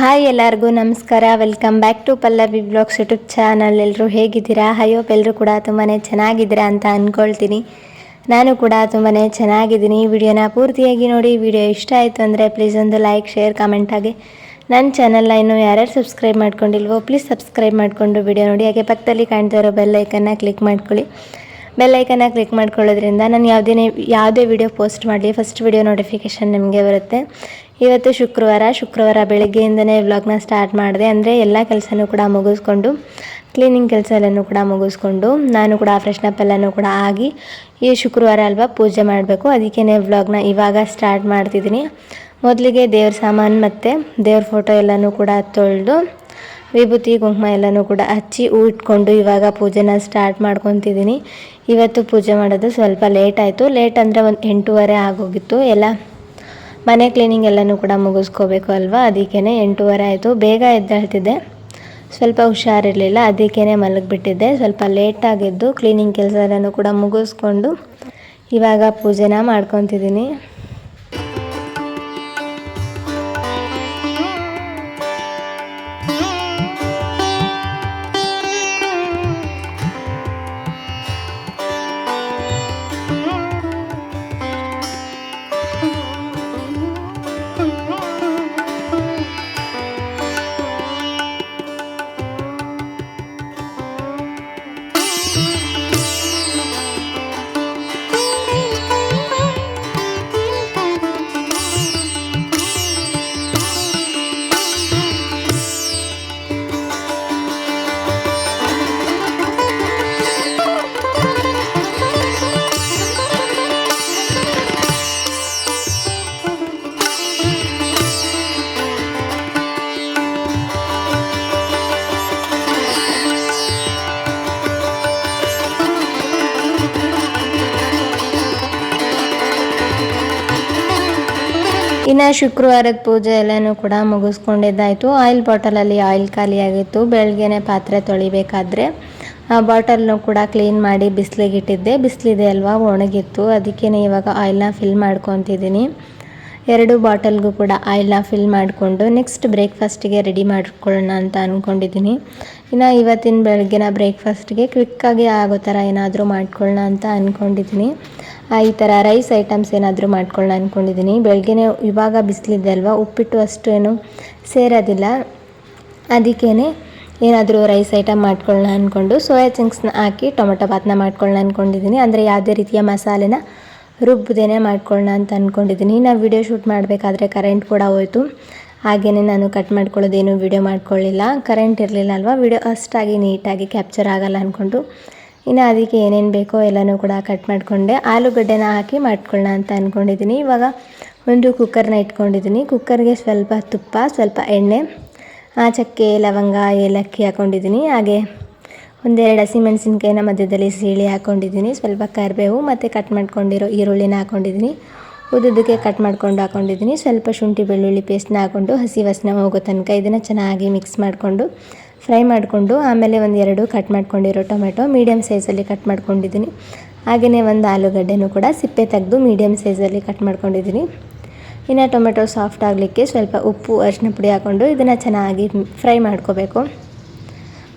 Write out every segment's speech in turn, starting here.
Hi ಎಲ್ಲರಿಗೂ ನಮಸ್ಕಾರ. Welcome back to Pallavi blogs YouTube channel ಎಲ್ಲರೂ ಹೇಗಿದ್ದೀರಾ? ಅಯ್ಯೋ ಎಲ್ಲರೂ ಕೂಡ ತುಂಬಾ ಚೆನ್ನಾಗಿದ್ದೀರಾ ಅಂತ ಅಂದ್ಕೊಳ್ತೀನಿ ನಾನು ಕೂಡ ತುಂಬಾ ಚೆನ್ನಾಗಿದ್ದೀನಿ. ವಿಡಿಯೋನ ಪೂರ್ತಿಯಾಗಿ ನೋಡಿ, ವಿಡಿಯೋ ಇಷ್ಟ ಆಯಿತು ಅಂದರೆ ಪ್ಲೀಸ್ ಒಂದು ಲೈಕ್ ಶೇರ್ ಕಮೆಂಟ್ ಹಾಗೆ. ನನ್ನ ಚಾನಲ್ನ ಇನ್ನೂ ಯಾರ್ಯಾರು ಸಬ್ಸ್ಕ್ರೈಬ್ ಮಾಡ್ಕೊಂಡಿಲ್ವೋ ಪ್ಲೀಸ್ ಸಬ್ಸ್ಕ್ರೈಬ್ ಮಾಡಿಕೊಂಡು ವಿಡಿಯೋ ನೋಡಿ. ಹಾಗೆ ಪಕ್ಕದಲ್ಲಿ ಕಾಣ್ತಾ ಇರೋ ಬೆಲ್ಲೈಕನ್ನ ಕ್ಲಿಕ್ ಮಾಡ್ಕೊಳ್ಳಿ. ಬೆಲ್ಲೈಕನ್ನ ಕ್ಲಿಕ್ ಮಾಡ್ಕೊಳ್ಳೋದ್ರಿಂದ ನಾನು ಯಾವುದೇ ಯಾವುದೇ ವಿಡಿಯೋ ಪೋಸ್ಟ್ ಮಾಡಲಿ. ಫಸ್ಟ್ ವಿಡಿಯೋ ನೋಟಿಫಿಕೇಷನ್ ನಿಮಗೆ ಬರುತ್ತೆ. ಇವತ್ತು ಶುಕ್ರವಾರ ಶುಕ್ರವಾರ ಬೆಳಗ್ಗೆಯಿಂದನೇ ವ್ಲಾಗ್ನ ಸ್ಟಾರ್ಟ್ ಮಾಡಿದೆ. ಅಂದರೆ ಎಲ್ಲ ಕೆಲಸನೂ ಕೂಡ ಮುಗಿಸ್ಕೊಂಡು ಕ್ಲೀನಿಂಗ್ ಕೆಲಸ ಎಲ್ಲನೂ ಕೂಡ ಮುಗಿಸ್ಕೊಂಡು, ನಾನು ಕೂಡ ಫ್ರೆಶ್ನಪ್ ಎಲ್ಲನೂ ಕೂಡ ಆಗಿ ಈ ಶುಕ್ರವಾರ ಅಲ್ವಾ ಪೂಜೆ ಮಾಡಬೇಕು. ಅದಕ್ಕೇ ವ್ಲಾಗ್ನ ಇವಾಗ ಸ್ಟಾರ್ಟ್ ಮಾಡ್ತಿದ್ದೀನಿ. ಮೊದಲಿಗೆ ದೇವ್ರ ಸಾಮಾನು ಮತ್ತು ದೇವ್ರ ಫೋಟೋ ಎಲ್ಲನೂ ಕೂಡ ತೊಳೆದು, ವಿಭೂತಿ, ಕುಂಕುಮ ಎಲ್ಲನೂ ಕೂಡ ಹಚ್ಚಿ ಹೂ ಇಟ್ಕೊಂಡು ಇವಾಗ ಪೂಜೆನ ಸ್ಟಾರ್ಟ್ ಮಾಡ್ಕೊತಿದ್ದೀನಿ. ಇವತ್ತು ಪೂಜೆ ಮಾಡೋದು ಸ್ವಲ್ಪ ಲೇಟ್ ಆಯಿತು. ಲೇಟ್ ಅಂದರೆ ಒಂದು ಎಂಟೂವರೆ ಆಗೋಗಿತ್ತು. ಎಲ್ಲ ಮನೆ ಕ್ಲೀನಿಂಗ್ ಎಲ್ಲನೂ ಕೂಡ ಮುಗಿಸ್ಕೋಬೇಕು ಅಲ್ವಾ? ಅದಕ್ಕೇ ಎಂಟೂವರೆ ಆಯಿತು. ಬೇಗ ಎದ್ದೇಳ್ತಿದ್ದೆ. ಸ್ವಲ್ಪ ಹುಷಾರಿರಲಿಲ್ಲ ಅದಕ್ಕೇ ಮಲಗಿಬಿಟ್ಟಿದ್ದೆ. ಸ್ವಲ್ಪ ಲೇಟಾಗಿದ್ದು ಕ್ಲೀನಿಂಗ್ ಕೆಲಸ ಎಲ್ಲನೂ ಕೂಡ ಮುಗಿಸ್ಕೊಂಡು ಇವಾಗ ಪೂಜೆನ ಮಾಡ್ಕೊತಿದ್ದೀನಿ. ಇನ್ನು ಶುಕ್ರವಾರದ ಪೂಜೆ ಎಲ್ಲನೂ ಕೂಡ ಮುಗಿಸ್ಕೊಂಡಿದ್ದಾಯಿತು. Oil ಬಾಟಲಲ್ಲಿ oil ಖಾಲಿಯಾಗಿತ್ತು. ಬೆಳಗ್ಗೆನೆ ಪಾತ್ರೆ ತೊಳಿಬೇಕಾದ್ರೆ, ಆ ಬಾಟಲ್ನು ಕೂಡ ಕ್ಲೀನ್ ಮಾಡಿ ಬಿಸಿಲಿಗೆ ಇಟ್ಟಿದ್ದೆ. ಬಿಸಿಲಿದೆ ಅಲ್ವಾ, ಒಣಗಿತ್ತು. ಅದಕ್ಕೇ ಇವಾಗ ಆಯಿಲ್ನ ಫಿಲ್ ಮಾಡ್ಕೊತಿದ್ದೀನಿ. ಎರಡು ಬಾಟಲ್ಗೂ ಕೂಡ ಆಯಿಲ್ನ ಫಿಲ್ ಮಾಡಿಕೊಂಡು ನೆಕ್ಸ್ಟ್ ಬ್ರೇಕ್ಫಾಸ್ಟಿಗೆ ರೆಡಿ ಮಾಡ್ಕೊಳ್ಳೋಣ ಅಂತ ಅಂದ್ಕೊಂಡಿದ್ದೀನಿ ಇನ್ನು ಇವತ್ತಿನ ಬೆಳಗ್ಗಿನ ಬ್ರೇಕ್ಫಾಸ್ಟ್ಗೆ ಕ್ವಿಕ್ಕಾಗಿ ಆಗೋ ಥರ ಏನಾದರೂ ಮಾಡ್ಕೊಳ್ಳೋಣ ಅಂತ ಅಂದ್ಕೊಂಡಿದ್ದೀನಿ ಈ ಥರ ರೈಸ್ ಐಟಮ್ಸ್ ಏನಾದರೂ ಮಾಡ್ಕೊಳ್ಳೋಣ ಅಂದ್ಕೊಂಡಿದ್ದೀನಿ ಬೆಳಗ್ಗೆನೇ ಇವಾಗ ಬಿಸಿಲಿದೆ ಅಲ್ವಾ? ಉಪ್ಪಿಟ್ಟು ಅಷ್ಟು ಏನು ಸೇರೋದಿಲ್ಲ. ಅದಕ್ಕೇ ಏನಾದರೂ ರೈಸ್ ಐಟಮ್ ಮಾಡ್ಕೊಳ್ಳೋಣ ಅಂದ್ಕೊಂಡು ಸೋಯಾ ಚಂಕ್ಸ್ನ ಹಾಕಿ ಟೊಮೆಟೊ ಬಾತ್ನ ಮಾಡ್ಕೊಳ್ಳೋಣ ಅಂದ್ಕೊಂಡಿದ್ದೀನಿ ಅಂದರೆ ಯಾವುದೇ ರೀತಿಯ ಮಸಾಲೆನ ರುಬ್ಬದೇನೆ ಮಾಡ್ಕೊಳ್ಳೋಣ ಅಂತ ಅಂದ್ಕೊಂಡಿದ್ದೀನಿ ನಾವು ವಿಡಿಯೋ ಶೂಟ್ ಮಾಡಬೇಕಾದ್ರೆ ಕರೆಂಟ್ ಕೂಡ ಹೋಯಿತು. ಹಾಗೆಯೇ ನಾನು ಕಟ್ ಮಾಡ್ಕೊಳ್ಳೋದೇನು ವಿಡಿಯೋ ಮಾಡ್ಕೊಳ್ಳಿಲ್ಲ. ಕರೆಂಟ್ ಇರಲಿಲ್ಲ ಅಲ್ವಾ? ವಿಡಿಯೋ ಅಷ್ಟಾಗಿ ನೀಟಾಗಿ ಕ್ಯಾಪ್ಚರ್ ಆಗಲ್ಲ ಅಂದ್ಕೊಂಡು ಇನ್ನು ಅದಕ್ಕೆ ಏನೇನು ಬೇಕೋ ಎಲ್ಲನೂ ಕೂಡ ಕಟ್ ಮಾಡಿಕೊಂಡೆ. ಆಲೂಗಡ್ಡೆನ ಹಾಕಿ ಮಾಡ್ಕೊಳ್ಳೋಣ ಅಂತ ಅಂದ್ಕೊಂಡಿದ್ದೀನಿ ಇವಾಗ ಒಂದು ಕುಕ್ಕರ್ನ ಇಟ್ಕೊಂಡಿದ್ದೀನಿ ಕುಕ್ಕರ್ಗೆ ಸ್ವಲ್ಪ ತುಪ್ಪ, ಸ್ವಲ್ಪ ಎಣ್ಣೆ ಚಕ್ಕೆ, ಲವಂಗ, ಏಲಕ್ಕಿ ಹಾಕ್ಕೊಂಡಿದ್ದೀನಿ ಹಾಗೆ ಒಂದೆರಡು ಹಸಿಮೆಣಸಿನ್ಕಾಯಿನ ಮಧ್ಯದಲ್ಲಿ ಸೀಳಿ ಹಾಕ್ಕೊಂಡಿದ್ದೀನಿ ಸ್ವಲ್ಪ ಕರಿಬೇವು ಮತ್ತು ಕಟ್ ಮಾಡ್ಕೊಂಡಿರೋ ಈರುಳ್ಳಿನ ಹಾಕ್ಕೊಂಡಿದ್ದೀನಿ ಉದ್ದುದಕ್ಕೆ ಕಟ್ ಮಾಡ್ಕೊಂಡು ಹಾಕ್ಕೊಂಡಿದ್ದೀನಿ ಸ್ವಲ್ಪ ಶುಂಠಿ ಬೆಳ್ಳುಳ್ಳಿ ಪೇಸ್ಟ್ನ ಹಾಕ್ಕೊಂಡು ಹಸಿ ವಾಸನೆ ಹೋಗೋ ತನಕ ಇದನ್ನು ಚೆನ್ನಾಗಿ ಮಿಕ್ಸ್ ಮಾಡಿಕೊಂಡು ಫ್ರೈ ಮಾಡಿಕೊಂಡು ಆಮೇಲೆ ಒಂದು ಎರಡು ಕಟ್ ಮಾಡ್ಕೊಂಡಿರೋ ಟೊಮೆಟೊ ಮೀಡಿಯಮ್ ಸೈಜಲ್ಲಿ ಕಟ್ ಮಾಡ್ಕೊಂಡಿದ್ದೀನಿ. ಹಾಗೆಯೇ ಒಂದು ಆಲೂಗಡ್ಡೆನೂ ಕೂಡ ಸಿಪ್ಪೆ ತೆಗೆದು ಮೀಡಿಯಮ್ ಸೈಜಲ್ಲಿ ಕಟ್ ಮಾಡ್ಕೊಂಡಿದ್ದೀನಿ. ಇನ್ನು ಟೊಮೆಟೊ ಸಾಫ್ಟ್ ಆಗಲಿಕ್ಕೆ ಸ್ವಲ್ಪ ಉಪ್ಪು ಅರಿಶಿನ ಪುಡಿ ಹಾಕ್ಕೊಂಡು ಇದನ್ನು ಚೆನ್ನಾಗಿ ಫ್ರೈ ಮಾಡ್ಕೋಬೇಕು.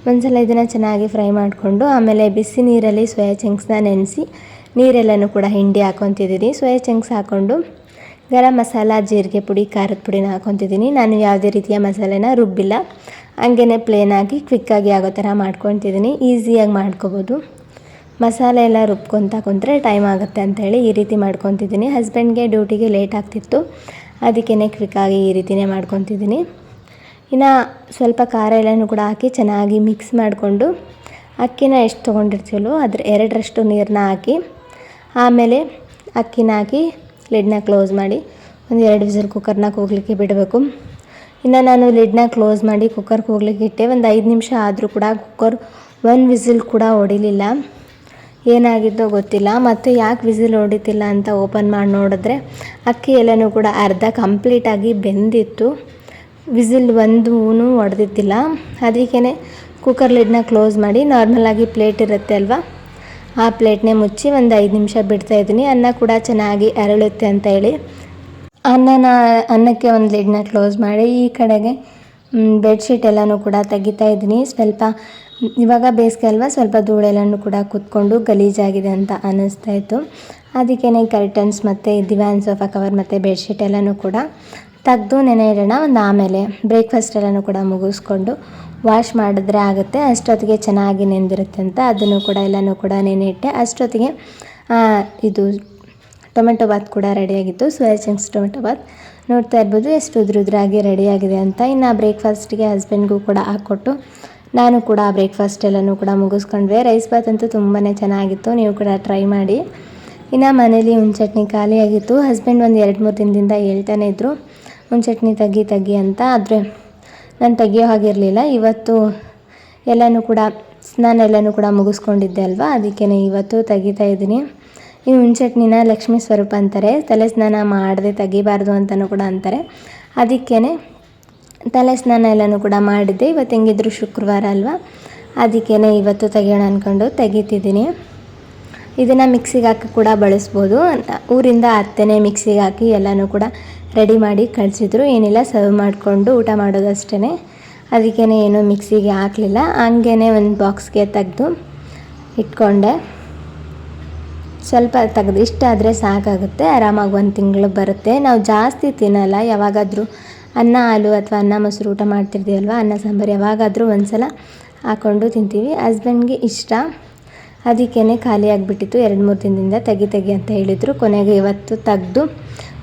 ಒಂದ್ಸಲ ಇದನ್ನು ಚೆನ್ನಾಗಿ ಫ್ರೈ ಮಾಡಿಕೊಂಡು ಆಮೇಲೆ ಬಿಸಿ ನೀರಲ್ಲಿ ಸೋಯಾ ಚಂಕ್ಸ್ನ ನೆನೆಸಿ ನೀರೆಲ್ಲನೂ ಕೂಡ ಹಿಂಡಿ ಹಾಕ್ಕೊತಿದ್ದೀನಿ. ಸೋಯಾ ಚಂಕ್ಸ್ ಹಾಕ್ಕೊಂಡು ಗರಂ ಮಸಾಲ, ಜೀರಿಗೆ ಪುಡಿ, ಖಾರದ ಪುಡಿನ ಹಾಕ್ಕೊತಿದ್ದೀನಿ. ನಾನು ಯಾವುದೇ ರೀತಿಯ ಮಸಾಲೆನ ರುಬ್ಬಿಲ್ಲ. ಹಂಗೇ ಪ್ಲೇನಾಗಿ ಕ್ವಿಕ್ಕಾಗಿ ಆಗೋ ಥರ ಮಾಡ್ಕೊತಿದ್ದೀನಿ ಈಸಿಯಾಗಿ ಮಾಡ್ಕೋಬೋದು. ಮಸಾಲೆ ಎಲ್ಲ ರುಬ್ಕೊತ ಕುಂತ್ರೆ ಟೈಮ್ ಆಗುತ್ತೆ ಅಂತೇಳಿ ಈ ರೀತಿ ಮಾಡ್ಕೊತಿದ್ದೀನಿ ಹಸ್ಬೆಂಡ್ಗೆ ಡ್ಯೂಟಿಗೆ ಲೇಟ್ ಆಗ್ತಿತ್ತು. ಅದಕ್ಕೇ ಕ್ವಿಕ್ಕಾಗಿ ಈ ರೀತಿಯೇ ಮಾಡ್ಕೊತಿದ್ದೀನಿ ಇನ್ನು ಸ್ವಲ್ಪ ಖಾರ ಎಲ್ಲನೂ ಕೂಡ ಹಾಕಿ ಚೆನ್ನಾಗಿ ಮಿಕ್ಸ್ ಮಾಡಿಕೊಂಡು ಅಕ್ಕಿನ ಎಷ್ಟು ತೊಗೊಂಡಿರ್ತೀವಲ್ಲೋ ಅದ್ರ ಎರಡರಷ್ಟು ನೀರನ್ನ ಹಾಕಿ ಆಮೇಲೆ ಅಕ್ಕಿನ ಹಾಕಿ ಲಿಡ್ನ ಕ್ಲೋಸ್ ಮಾಡಿ ಒಂದು ಎರಡು ವಿಸಿಲ್ ಕುಕ್ಕರ್ನ ಕೂಗ್ಲಿಕ್ಕೆ ಬಿಡಬೇಕು. ಇನ್ನು ನಾನು ಲಿಡ್ನ ಕ್ಲೋಸ್ ಮಾಡಿ ಕುಕ್ಕರ್ಗೆ ಹೋಗ್ಲಿಕ್ಕೆ ಇಟ್ಟೆ. ಒಂದು ಐದು ನಿಮಿಷ ಆದರೂ ಕೂಡ ಕುಕ್ಕರ್ ಒಂದು ವಿಸಿಲ್ ಕೂಡ ಹೊಡಿಲಿಲ್ಲ. ಏನಾಗಿದ್ದೋ ಗೊತ್ತಿಲ್ಲ. ಮತ್ತು ಯಾಕೆ ವಿಸಿಲ್ ಹೊಡಿತಿಲ್ಲ ಅಂತ ಓಪನ್ ಮಾಡಿ ನೋಡಿದ್ರೆ ಅಕ್ಕಿ ಎಲ್ಲನೂ ಕೂಡ ಅರ್ಧ ಕಂಪ್ಲೀಟಾಗಿ ಬೆಂದಿತ್ತು. ವಿಸಿಲ್ ಒಂದು ಹೊಡೆದಿದ್ದಿಲ್ಲ. ಅದಕ್ಕೇ ಕುಕ್ಕರ್ ಲಿಡ್ನ ಕ್ಲೋಸ್ ಮಾಡಿ ನಾರ್ಮಲಾಗಿ ಪ್ಲೇಟ್ ಇರುತ್ತೆ ಅಲ್ವಾ? ಆ ಪ್ಲೇಟ್ನೇ ಮುಚ್ಚಿ ಒಂದು ಐದು ನಿಮಿಷ ಬಿಡ್ತಾಯಿದ್ದೀನಿ ಅನ್ನ ಕೂಡ ಚೆನ್ನಾಗಿ ಅರಳುತ್ತೆ ಅಂತ ಹೇಳಿ ಅನ್ನನ, ಅನ್ನಕ್ಕೆ ಒಂದು ಲಿಡ್ನ ಕ್ಲೋಸ್ ಮಾಡಿ ಈ ಕಡೆಗೆ ಬೆಡ್ಶೀಟ್ ಎಲ್ಲನೂ ಕೂಡ ತೆಗಿತಾ ಇದ್ದೀನಿ. ಸ್ವಲ್ಪ, ಇವಾಗ ಬೇಸಿಗೆ ಅಲ್ವಾ, ಸ್ವಲ್ಪ ಧೂಳೆಲ್ಲನೂ ಕೂಡ ಕೂತ್ಕೊಂಡು ಗಲೀಜಾಗಿದೆ ಅಂತ ಅನ್ನಿಸ್ತಾ ಇತ್ತು. ಅದಕ್ಕೇ ಕರ್ಟನ್ಸ್ ಮತ್ತು ದಿವಾನ್ ಸೋಫಾ ಕವರ್ ಮತ್ತು ಬೆಡ್ಶೀಟ್ ಎಲ್ಲನೂ ಕೂಡ ತೆಗೆದು ನೆನೆ ಇಡೋಣ ಒಂದು ಆಮೇಲೆ ಬ್ರೇಕ್ಫಾಸ್ಟ್ ಎಲ್ಲನೂ ಕೂಡ ಮುಗಿಸ್ಕೊಂಡು ವಾಶ್ ಮಾಡಿದ್ರೆ ಆಗುತ್ತೆ. ಅಷ್ಟೊತ್ತಿಗೆ ಚೆನ್ನಾಗಿ ನೆಂದಿರುತ್ತೆ ಅಂತ ಅದನ್ನು ಕೂಡ ಎಲ್ಲನೂ ಕೂಡ ನೆನೆ ಇಟ್ಟೆ ಅಷ್ಟೊತ್ತಿಗೆ ಇದು ಟೊಮೆಟೊ ಬಾತ್ ಕೂಡ ರೆಡಿಯಾಗಿತ್ತು ಸೋಯಾ ಚಂಕ್ಸ್ ಟೊಮೆಟೊ ಬಾತ್ ನೋಡ್ತಾ ಇರ್ಬೋದು ಎಷ್ಟು ಉದ್ರುದ್ರಾಗಿ ರೆಡಿಯಾಗಿದೆ ಅಂತ. ಇನ್ನು ಬ್ರೇಕ್ಫಾಸ್ಟ್ಗೆ ಹಸ್ಬೆಂಡ್ಗೂ ಕೂಡ ಹಾಕ್ಕೊಟ್ಟು ನಾನು ಕೂಡ ಬ್ರೇಕ್ಫಾಸ್ಟ್ ಎಲ್ಲನೂ ಕೂಡ ಮುಗಿಸ್ಕೊಂಡ್ವಿ. ರೈಸ್ ಬಾತ್ ಅಂತೂ ತುಂಬಾ ಚೆನ್ನಾಗಿತ್ತು. ನೀವು ಕೂಡ ಟ್ರೈ ಮಾಡಿ. ಇನ್ನು ಮನೇಲಿ ಒಂದು ಚಟ್ನಿ ಖಾಲಿಯಾಗಿತ್ತು ಹಸ್ಬೆಂಡ್ ಒಂದು ಎರಡು ಮೂರು ದಿನದಿಂದ ಹೇಳ್ತಾನೆ ಇದ್ದರು ಒಂದು ಚಟ್ನಿ ತಗ್ಗಿ ತಗ್ಗಿ ಅಂತ. ಆದರೆ ನಾನು ತೆಗಿಯೋ ಹಾಗಿರಲಿಲ್ಲ. ಇವತ್ತು ಎಲ್ಲನೂ ಕೂಡ, ಸ್ನಾನ ಎಲ್ಲನೂ ಕೂಡ ಮುಗಿಸ್ಕೊಂಡಿದ್ದೆ ಅಲ್ವಾ? ಅದಕ್ಕೇ ಇವತ್ತು ತೆಗಿತಾ ಇದ್ದೀನಿ. ಈ ಹುಣ್ಚಟ್ನಿನ ಲಕ್ಷ್ಮೀ ಸ್ವರೂಪ ಅಂತಾರೆ. ತಲೆ ಸ್ನಾನ ಮಾಡದೆ ತೆಗಿಬಾರ್ದು ಅಂತಲೂ ಕೂಡ ಅಂತಾರೆ. ಅದಕ್ಕೇ ತಲೆ ಸ್ನಾನ ಎಲ್ಲನೂ ಕೂಡ ಮಾಡಿದ್ದೆ. ಇವತ್ತು ಹೆಂಗಿದ್ರು ಶುಕ್ರವಾರ ಅಲ್ವಾ? ಅದಕ್ಕೇ ಇವತ್ತು ತೆಗಿಯೋಣ ಅಂದ್ಕೊಂಡು ತೆಗಿತಿದ್ದೀನಿ. ಇದನ್ನು ಮಿಕ್ಸಿಗೆ ಹಾಕಿ ಕೂಡ ಬಳಸ್ಬೋದು. ಊರಿಂದ ಅತ್ತೆನೇ ಮಿಕ್ಸಿಗೆ ಹಾಕಿ ಎಲ್ಲನೂ ಕೂಡ ರೆಡಿ ಮಾಡಿ ಕಳಿಸಿದ್ರು. ಏನಿಲ್ಲ, ಸರ್ವ್ ಮಾಡಿಕೊಂಡು ಊಟ ಮಾಡೋದಷ್ಟೇ ಅದಕ್ಕೇ ಏನು ಮಿಕ್ಸಿಗೆ ಹಾಕಲಿಲ್ಲ. ಹಂಗೇ ಒಂದು ಬಾಕ್ಸ್ಗೆ ತೆಗೆದು ಇಟ್ಕೊಂಡೆ. ಸ್ವಲ್ಪ ತೆಗೆದು ಇಷ್ಟ ಆದರೆ ಸಾಕಾಗುತ್ತೆ, ಆರಾಮಾಗಿ ಒಂದು ತಿಂಗಳು ಬರುತ್ತೆ. ನಾವು ಜಾಸ್ತಿ ತಿನ್ನಲ್ಲ, ಯಾವಾಗಾದರೂ ಅನ್ನ, ಹಾಲು ಅಥವಾ ಅನ್ನ ಮೊಸರು ಊಟ ಮಾಡ್ತಿರ್ತೀವಲ್ವ, ಅನ್ನ, ಸಾಂಬಾರು ಯಾವಾಗಾದರೂ ಒಂದು ಸಲ ಹಾಕ್ಕೊಂಡು ತಿಂತೀವಿ. ಹಸ್ಬೆಂಡ್ಗೆ ಇಷ್ಟ. ಅದಕ್ಕೇ ಖಾಲಿ ಆಗಿಬಿಟ್ಟಿತ್ತು, ಎರಡು ಮೂರು ದಿನದಿಂದ ತೆಗಿ ತೆಗಿ ಅಂತ ಹೇಳಿದರು. ಕೊನೆಗೆ ಇವತ್ತು ತೆಗೆದು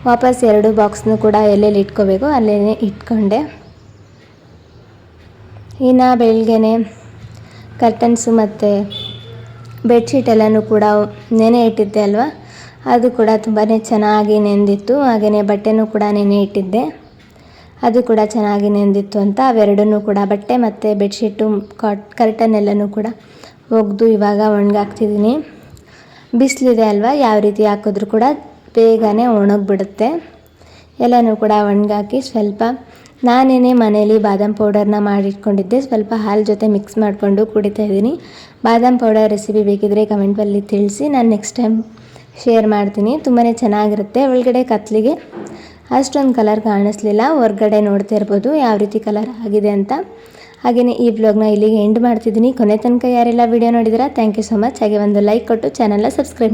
ವಾಪಸ್ ಎರಡು ಬಾಕ್ಸ್ನು ಕೂಡ ಎಲ್ಲೆಲ್ಲಿ ಇಟ್ಕೋಬೇಕು ಅಲ್ಲೇ ಇಟ್ಕೊಂಡೆ. ಇನ್ನು ಬೆಳಗ್ಗೆನೆ ಕರ್ಟನ್ಸು ಮತ್ತು ಬೆಡ್ಶೀಟ್ ಎಲ್ಲನೂ ಕೂಡ ನೆನೆ ಇಟ್ಟಿದ್ದೆ ಅಲ್ವಾ? ಅದು ಕೂಡ ತುಂಬಾ ಚೆನ್ನಾಗಿ ನೆಂದಿತ್ತು. ಹಾಗೆಯೇ ಬಟ್ಟೆನೂ ಕೂಡ ನೆನೆ ಇಟ್ಟಿದ್ದೆ. ಅದು ಕೂಡ ಚೆನ್ನಾಗಿ ನೆಂದಿತ್ತು ಅಂತ ಅವೆರಡನ್ನೂ ಕೂಡ ಬಟ್ಟೆ ಮತ್ತು ಬೆಡ್ಶೀಟು ಕಾಟ್ ಕರ್ಟನ್ ಎಲ್ಲನೂ ಕೂಡ ಒಗೆದು ಇವಾಗ ಒಣಗಾಕ್ತಿದ್ದೀನಿ. ಬಿಸಿಲಿದೆ ಅಲ್ವಾ? ಯಾವ ರೀತಿ ಹಾಕಿದ್ರೂ ಕೂಡ ಬೇಗನೆ ಒಣಗಿಬಿಡುತ್ತೆ. ಎಲ್ಲನೂ ಕೂಡ ಒಣಗಾಕಿ ಸ್ವಲ್ಪ ನಾನೇನೇ ಮನೇಲಿ ಬಾದಾಮ್ ಪೌಡರ್ನ ಮಾಡಿಟ್ಕೊಂಡಿದ್ದೆ. ಸ್ವಲ್ಪ ಹಾಲು ಜೊತೆ ಮಿಕ್ಸ್ ಮಾಡಿಕೊಂಡು ಕುಡಿತಾ ಇದ್ದೀನಿ. ಬಾದಾಮ್ ಪೌಡರ್ ರೆಸಿಪಿ ಬೇಕಿದ್ರೆ ಕಮೆಂಟಲ್ಲಿ ತಿಳಿಸಿ. ನಾನು ನೆಕ್ಸ್ಟ್ ಟೈಮ್ ಶೇರ್ ಮಾಡ್ತೀನಿ. ತುಂಬಾ ಚೆನ್ನಾಗಿರುತ್ತೆ. ಒಳಗಡೆ ಕತ್ಲಿಗೆ ಅಷ್ಟೊಂದು ಕಲರ್ ಕಾಣಿಸ್ಲಿಲ್ಲ. ಹೊರಗಡೆ ನೋಡ್ತಾ ಇರ್ಬೋದು ಯಾವ ರೀತಿ ಕಲರ್ ಆಗಿದೆ ಅಂತ. ಹಾಗೆಯೇ ಈ ಬ್ಲಾಗ್ನ ಇಲ್ಲಿಗೆ ಎಂಡ್ ಮಾಡ್ತಿದ್ದೀನಿ. ಕೊನೆ ತನಕ ಯಾರೆಲ್ಲ ವಿಡಿಯೋ ನೋಡಿದಿರಾ ಥ್ಯಾಂಕ್ ಯು ಸೊ ಮಚ್ ಹಾಗೆ ಒಂದು ಲೈಕ್ ಕೊಟ್ಟು ಚಾನಲ್ನ ಸಬ್ಸ್ಕ್ರೈಬ್